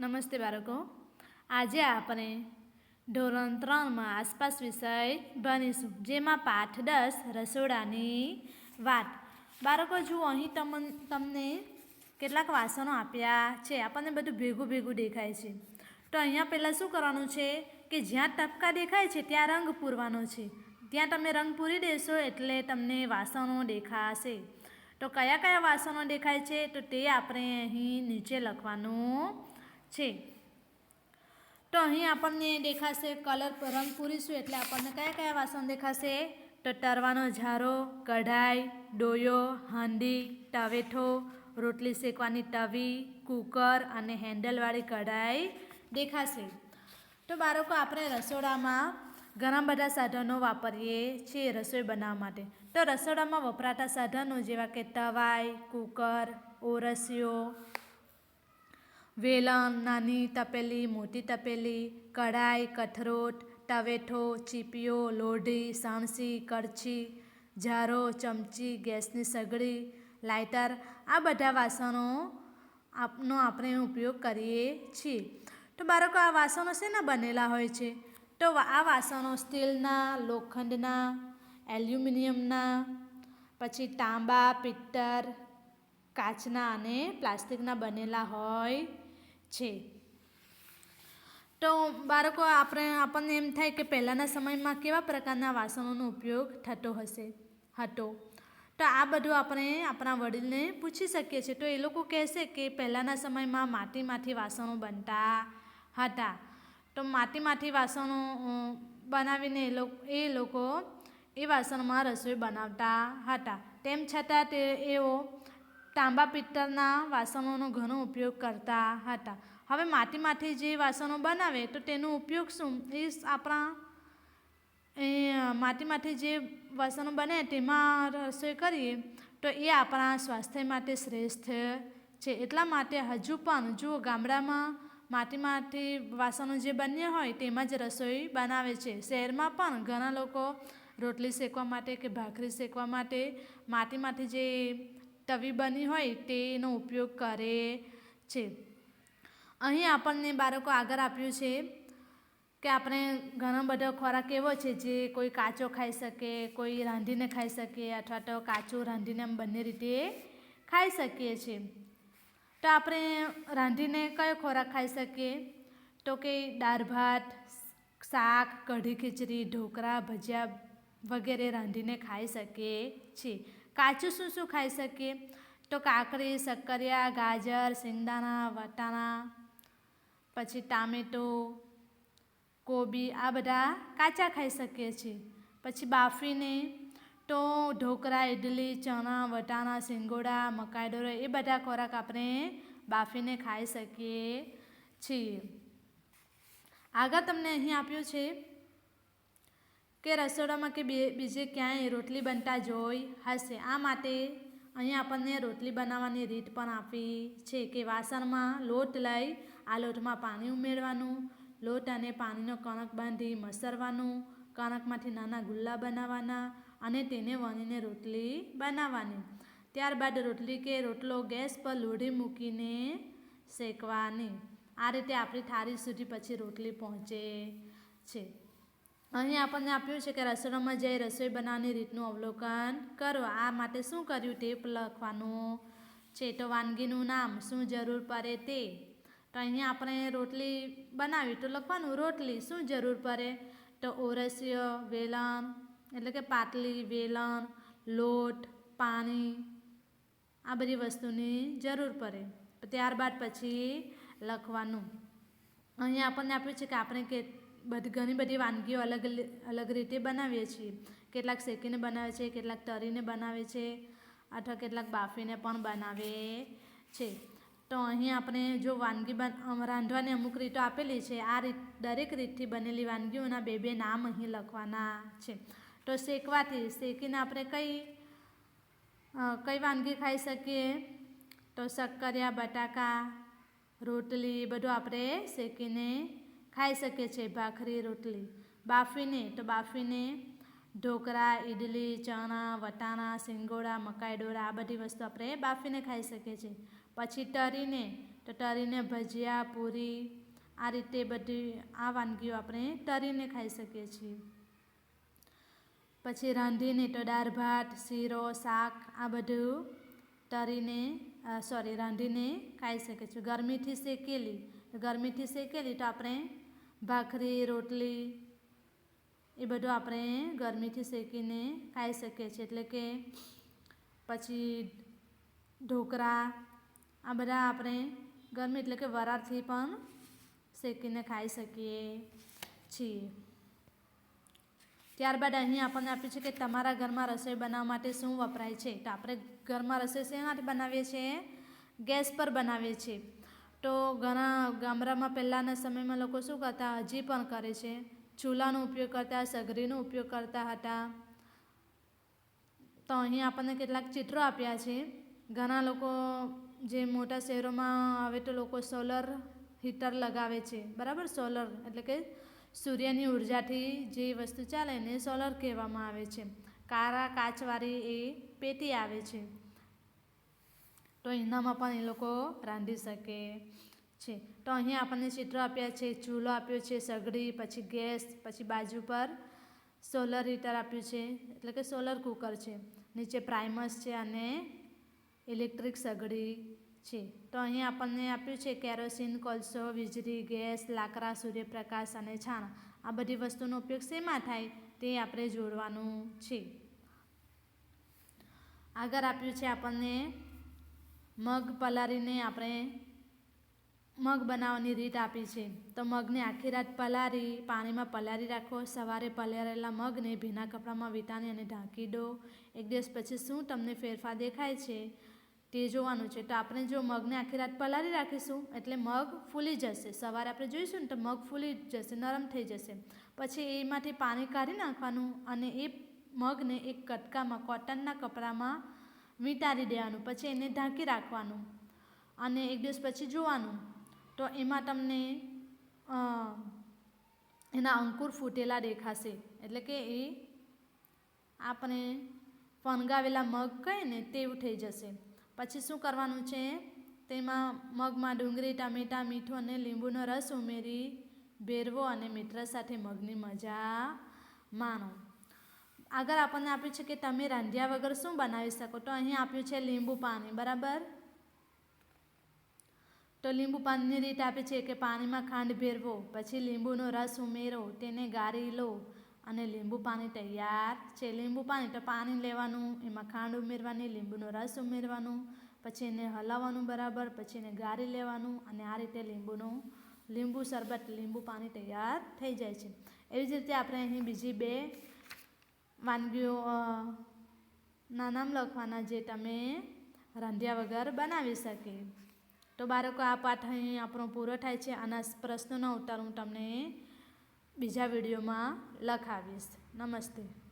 નમસ્તે બાળકો. આજે આપણે ધોરણ ત્રણમાં આસપાસ વિષય ભણીશું, જેમાં પાઠ દસ રસોડાની વાત. બાળકો, જુઓ, અહીં તમન, તમને કેટલાક વાસણો આપ્યા છે. આપણને બધું ભેગું ભેગું દેખાય છે. તો અહીંયા પહેલાં શું કરવાનું છે કે જ્યાં ટપકા દેખાય છે, ત્યાં રંગ પૂરવાનો છે. ત્યાં તમે રંગ પૂરી દેશો એટલે તમને વાસણો દેખાશે. તો કયા કયા વાસણો દેખાય છે? તો તે આપણે અહીં નીચે લખવાનું છે. તો અહીં આપણને દેખાશે કલર રંગ પૂરીશું એટલે આપણને કયા કયા વાસણ દેખાશે? તો તરવાનો ઝારો, કઢાઈ, ડોયો, હાંડી ટવેઠો રોટલી શેકવાની તવી, કુકર અને હેન્ડલવાળી કઢાઈ દેખાશે. તો બાળકો, આપણે રસોડામાં ઘણા બધા સાધનો વાપરીએ છીએ રસોઈ બનાવવા માટે. તો રસોડામાં વપરાતા સાધનો જેવા કે તવાઈ, કુકર ઓરસીઓ વેલણ નાની તપેલી, મોટી તપેલી, કઢાઈ કઠરોટ તવેઠો ચીપીઓ લોઢી, સાણસી કડછી ઝારો ચમચી, ગેસની સગડી, લાઇટર આ બધા વાસણો આપનો આપણે ઉપયોગ કરીએ છીએ. તો બાળકો, આ વાસણો શેના બનેલા હોય છે? તો આ વાસણો સ્ટીલના, લોખંડના, એલ્યુમિનિયમના, પછી તાંબા પિત્તર કાચના અને પ્લાસ્ટિકના બનેલા હોય છે તો બાળકો, આપણે, આપણને એમ થાય કે પહેલાંના સમયમાં કેવા પ્રકારના વાસણોનો ઉપયોગ થતો હશે, હતો? તો આ બધું આપણે આપણા વડીલને પૂછી શકીએ છીએ. તો એ લોકો કહેશે કે પહેલાંના સમયમાં માટીમાંથી વાસણો બનતા હતા. તો માટીમાંથી વાસણો બનાવીને એ લોકો એ લોકો એ વાસણમાં રસોઈ બનાવતા હતા. તેમ છતાં તે એઓ તાંબા પિત્તળના વાસણોનો ઘણો ઉપયોગ કરતા હતા. હવે માટીમાંથી જે વાસણો બનાવે તો તેનો ઉપયોગ શું? એ આપણા એ માટીમાંથી જે વાસણો બને તેમાં રસોઈ કરીએ તો એ આપણા સ્વાસ્થ્ય માટે શ્રેષ્ઠ છે. એટલા માટે હજુ પણ જુઓ ગામડામાં માટીમાંથી વાસણો જે બન્યા હોય તેમાં જ રસોઈ બનાવે છે. શહેરમાં પણ ઘણા લોકો રોટલી શેકવા માટે કે ભાખરી શેકવા માટે માટીમાંથી જે તવી બની હોય તેનો ઉપયોગ કરે છે. અહીં આપણને બાળકો આગળ આપ્યું છે કે આપણે ઘણો બધો ખોરાક એવો છે જે કોઈ કાચો ખાઈ શકે, કોઈ રાંધીને ખાઈ શકે અથવા તો કાચું રાંધીને એમ બંને રીતે ખાઈ શકીએ છીએ તો આપણે રાંધીને કયો ખોરાક ખાઈ શકીએ? તો કે દાળ ભાત, શાક, કઢી ખીચડી, ઢોકળા, ભજીયા વગેરે રાંધીને ખાઈ શકીએ છીએ. કાચું શું શું ખાઈ શકીએ? તો કાકડી શક્કરિયા ગાજર, સિંગદાણા, વટાણા, પછી ટામેટું, કોબી, આ બધા કાચા ખાઈ શકીએ છીએ. પછી બાફીને તો ઢોકળા ઇડલી ચણા, વટાણા, સિંગોડા મકાઈ ડોરો એ બધા ખોરાક આપણે બાફીને ખાઈ શકીએ છીએ. આગળ તમને અહીં આપ્યું છે કે રસોડામાં કે બીજે ક્યાંય રોટલી બનતા જોઈ હશે. આ માટે અહીં આપણને રોટલી બનાવવાની રીત પણ આપી છે કે વાસણમાં લોટ લઈ આ લોટમાં પાણી ઉમેરવાનું, લોટ અને પાણીનો કણક બાંધી મસરવાનું, કણકમાંથી નાના ગુલ્લા બનાવવાના અને તેને વણીને રોટલી બનાવવાની. ત્યારબાદ રોટલી કે રોટલો ગેસ પર લોઢી મૂકીને શેકવાની. આ રીતે આપણી થાળી સુધી પછી રોટલી પહોંચે છે. અહીં આપણને આપ્યું છે કે રસોડામાં જઈ રસોઈ બનાવવાની રીતનું અવલોકન કરો. આ માટે શું કર્યું? તે લખવાનું છે તો વાનગીનું નામ, શું જરૂર પડે તે. તો અહીંયા આપણે રોટલી બનાવી, તો લખવાનું, રોટલી શું જરૂર પડે? તો ઓરસ્ય, વેલણ, એટલે કે પાટલી, વેલણ, લોટ, પાણી, આ બધી વસ્તુની જરૂર પડે. ત્યારબાદ પછી લખવાનું. અહીંયા આપણને આપ્યું છે કે આપણે કે બધી ઘણી બધી વાનગીઓ અલગ અલગ રીતે બનાવીએ છીએ. કેટલાક શેકીને બનાવે છે, કેટલાક તરીને બનાવે છે, અથવા કેટલાક બાફીને પણ બનાવે છે. તો અહીં આપણે જો વાનગી રાંધવાની અમુક રીતો આપેલી છે, આ રીત, દરેક રીતથી બનેલી વાનગીઓના બે બે નામ અહીં લખવાના છે. તો શેકવાથી, શેકીને આપણે કઈ કઈ વાનગી ખાઈ શકીએ? તો શક્કરિયા, બટાકા, રોટલી, બધું આપણે શેકીને ખાઈ શકીએ છીએ ભાખરી, રોટલી. બાફીને તો બાફીને ઢોકળા ઇડલી ચણા, વટાણા, સિંગોડા મકાઈ ડોરા આ બધી વસ્તુ આપણે બાફીને ખાઈ શકીએ છીએ. પછી તરીને તો તળીને ભજીયા, પૂરી આ રીતે બધી આ વાનગીઓ આપણે તળીને ખાઈ શકીએ છીએ. પછી રાંધીને તો દાળ, ભાત, શીરો, શાક આ બધું તળીને સોરી રાંધીને ખાઈ શકીએ છીએ. ગરમીથી શેકેલી ગરમીથી શેકેલી તો આપણે ભાખરી, રોટલી, એ બધું આપણે ગરમીથી શેકીને ખાઈ શકીએ છીએ. એટલે કે પછી ઢોકળા આ બધા આપણે ગરમી એટલે કે વરાળથી પણ શેકીને ખાઈ શકીએ છીએ. ત્યારબાદ અહીં આપણને આપ્યું છે કે તમારા ઘરમાં રસોઈ બનાવવા માટે શું વપરાય છે? તો આપણે ઘરમાં રસોઈ શેનાથી બનાવીએ છીએ? ગેસ પર બનાવીએ છીએ. તો ઘણા ગામડામાં પહેલાંના સમયમાં લોકો શું કરતા, હજી પણ કરે છે. ચૂલાનો ઉપયોગ કરતા, સગરીનો ઉપયોગ કરતા હતા. તો અહીં આપણને કેટલાક ચિત્રો આપ્યા છે. ઘણા લોકો જે મોટા શહેરોમાં હવે તો લોકો સોલર હીટર લગાવે છે. બરાબર? સોલર એટલે કે સૂર્યની ઉર્જાથી જે વસ્તુ ચાલે ને સોલર કહેવામાં આવે છે. કારા કાચવાળી એ પેટી આવે છે. તો એનામાં પણ એ લોકો રાંધી શકે છે. તો અહીં આપણને ચિત્રો આપ્યા છે, ચૂલો આપ્યો છે, સગડી, પછી ગેસ, પછી બાજુ પર સોલર હીટર આપ્યું છે, એટલે કે સોલર કુકર છે. નીચે પ્રાઇમસ છે અને ઇલેક્ટ્રિક સગડી છે. તો અહીં આપણને આપ્યું છે કેરોસીન, કોલસો, વીજળી, ગેસ, લાકડા, સૂર્યપ્રકાશ અને છાણ. આ બધી વસ્તુનો ઉપયોગ શેમાં થાય તે આપણે જોડવાનું છે. આગળ આપ્યું છે આપણને મગ પલાળીને આપણે મગ બનાવવાની રીત આપી છે. તો મગને આખી રાત પલાળી, પાણીમાં પલાળી રાખો. સવારે પલાળેલા મગને ભીના કપડામાં વીંટાળી અને ઢાંકી દો. એક દિવસ પછી શું તમને ફેરફાર દેખાય છે તે જોવાનું છે. તો આપણે જો મગને આખી રાત પલાળી રાખીશું, એટલે મગ ફૂલી જશે. સવારે આપણે જોઈશું ને તો મગ ફૂલી જશે, નરમ થઈ જશે. પછી એમાંથી પાણી કાઢી નાખવાનું અને એ મગને એક કટકામાં, કોટનના કપડામાં વીંટાળી દેવાનું, પછી એને ઢાંકી રાખવાનું અને એક દિવસ પછી જોવાનું. તો એમાં તમને એના અંકુર ફૂટેલા દેખાશે. એટલે કે એ આપણે ફણગાવેલા મગ કહીએ ને તેવું થઈ જશે. પછી શું કરવાનું છે? તેમાં મગમાં ડુંગળી, ટામેટાં, મીઠું અને લીંબુનો રસ ઉમેરી, ભેરવો અને મિત્ર સાથે મગની મજા માણો. આગળ આપણને આપ્યું છે કે તમે રાંધ્યા વગર શું બનાવી શકો? તો અહીં આપ્યું છે લીંબુ પાણી, બરાબર? તો લીંબુ પાણીની રીત આપે છે કે પાણીમાં ખાંડ ભેરવો, પછી લીંબુનો રસ ઉમેરો, તેને ગાળી લો અને લીંબુ પાણી તૈયાર છે. લીંબુ પાણી, તો પાણી લેવાનું, એમાં ખાંડ ઉમેરવાની, લીંબુનો રસ ઉમેરવાનું, પછી એને હલાવવાનું, બરાબર? પછી એને ગાળી લેવાનું અને આ રીતે લીંબુનું, લીંબુ શરબત, લીંબુ પાણી તૈયાર થઈ જાય છે. એવી જ રીતે આપણે અહીં બીજી બે વાનગીઓ ના નામ લખવાના જે તમે રાંધ્યા વગર બનાવી શકે. તો બાળકો, આ પાઠ અહીં આપણો પૂરો થાય છે. આના પ્રશ્નોના ઉત્તર હું તમને બીજા વિડીયોમાં લખાવીશ. નમસ્તે.